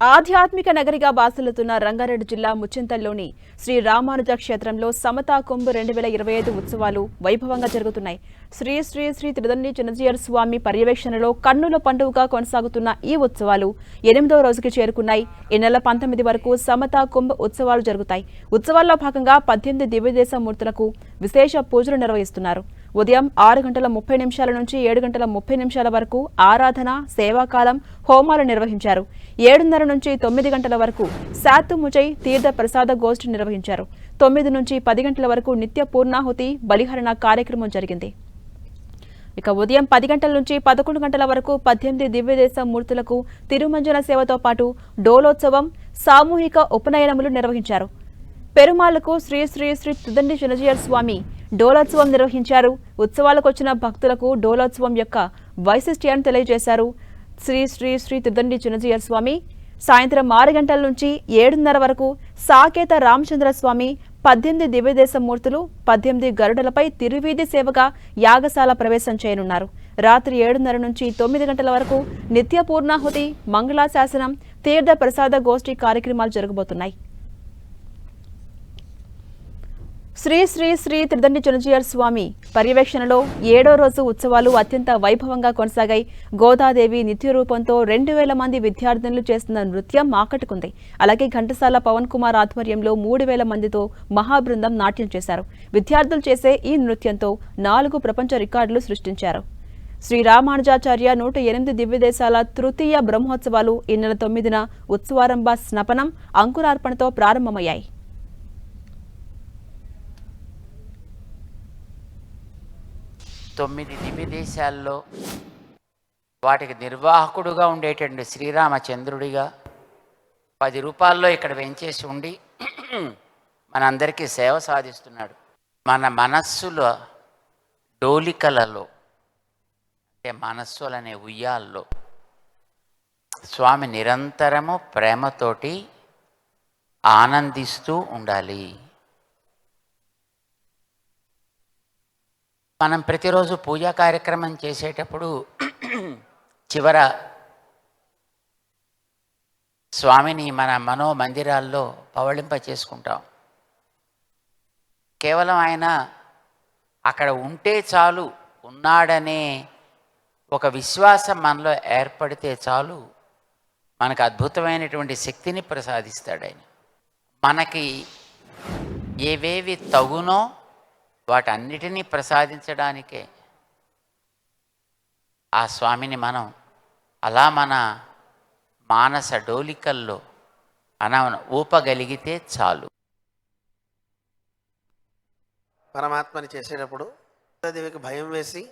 ఆధ్యాత్మిక నగరిగా బాసలుతున్న రంగారెడ్డి జిల్లా ముచ్చింతల్లోని శ్రీ రామానుజ క్షేత్రంలో సమతా కుంభ రెండు వేల ఇరవై ఐదు ఉత్సవాలు వైభవంగా జరుగుతున్నాయి. శ్రీ శ్రీ శ్రీ త్రిదండ్రి చిన్నజీయర్ స్వామి పర్యవేక్షణలో కన్నుల పండుగగా కొనసాగుతున్న ఈ ఉత్సవాలు ఎనిమిదవ రోజుకి చేరుకున్నాయి. ఈ నెల పంతొమ్మిది వరకు సమతా కుంభ ఉత్సవాలు జరుగుతాయి. ఉత్సవాల్లో భాగంగా పద్దెనిమిది దివ్యదేశ మూర్తులకు విశేష పూజలు నిర్వహిస్తున్నారు. ఉదయం ఆరు గంటల ముప్పై నిమిషాల నుంచి ఏడు గంటల ముప్పై నిమిషాల వరకు ఆరాధన సేవాకాలం హోమాలు నిర్వహించారు. ఏడున్నర నుంచి తొమ్మిది గంటల వరకు శాతుముచై తీర్థ ప్రసాద గోష్ఠి నిర్వహించారు. తొమ్మిది నుంచి పది గంటల వరకు నిత్య పూర్ణాహుతి బలిహరణ కార్యక్రమం జరిగింది. ఇక ఉదయం పది గంటల నుంచి పదకొండు గంటల వరకు పద్దెనిమిది దివ్యదేశ మూర్తులకు తిరుమంజన సేవతో పాటు డోలోత్సవం సామూహిక ఉపనయనములు నిర్వహించారు. పెరుమాళ్ళకు శ్రీ శ్రీ శ్రీ తుదండి చినజీయర్ స్వామి డోలోత్సవం నిర్వహించారు. ఉత్సవాలకు వచ్చిన భక్తులకు డోలోత్సవం యొక్క వైశిష్ట్యాన్ని తెలియజేశారు శ్రీ శ్రీ శ్రీ తిదండి చినజీయర్ స్వామి. సాయంత్రం ఆరు గంటల నుంచి ఏడున్నర వరకు సాకేత రామచంద్ర స్వామి పద్దెనిమిది దివ్యదేశ మూర్తులు పద్దెనిమిది గరుడలపై తిరువీధి సేవగా యాగశాల ప్రవేశం చేయనున్నారు. రాత్రి ఏడున్నర నుంచి తొమ్మిది గంటల వరకు నిత్య పూర్ణాహుతి మంగళాశాసనం తీర్థ ప్రసాద గోష్ఠి కార్యక్రమాలు జరగబోతున్నాయి. శ్రీ శ్రీ శ్రీ త్రిదండి చునజీయర్ స్వామి పర్యవేక్షణలో ఏడో రోజు ఉత్సవాలు అత్యంత వైభవంగా కొనసాగాయి. గోదాదేవి నిత్య రూపంతో రెండు వేల మంది విద్యార్థినులు చేస్తున్న నృత్యం ఆకట్టుకుంది. అలాగే ఘంటసాల పవన్ కుమార్ ఆధ్వర్యంలో మూడు వేల మందితో మహాబృందం నాట్యం చేశారు. విద్యార్థులు చేసే ఈ నృత్యంతో నాలుగు ప్రపంచ రికార్డులు సృష్టించారు. శ్రీ రామానుజాచార్య నూట ఎనిమిది దివ్యదేశాల తృతీయ బ్రహ్మోత్సవాలు ఈ నెల తొమ్మిదిన ఉత్సవారంభ స్నపనం అంకురార్పణతో ప్రారంభమయ్యాయి. తొమ్మిది దివ్య దేశాల్లో వాటికి నిర్వాహకుడుగా ఉండేటటువంటి శ్రీరామచంద్రుడిగా పది రూపాయల్లో ఇక్కడ వెంచేసి ఉండి మనందరికీ సేవ సాధిస్తున్నాడు. మన మనస్సుల డోలికలలో అంటే మనస్సులనే ఉయ్యాల్లో స్వామి నిరంతరము ప్రేమతోటి ఆనందిస్తూ ఉండాలి. మనం ప్రతిరోజు పూజా కార్యక్రమం చేసేటప్పుడు చివర స్వామిని మన మనో మందిరాల్లో పవళింప చేసుకుంటాం. కేవలం ఆయన అక్కడ ఉంటే చాలు ఉన్నాడనే ఒక విశ్వాసం మనలో ఏర్పడితే చాలు మనకు అద్భుతమైనటువంటి శక్తిని ప్రసాదిస్తాడు ఆయన. మనకి ఏవేవి తగునో వాటన్నిటినీ ప్రసాదించడానికే ఆ స్వామిని మనం అలా మన మానస డోలికల్లో అన ఊపగలిగితే చాలు. పరమాత్మని చేసేటప్పుడు దేవికి భయం వేసి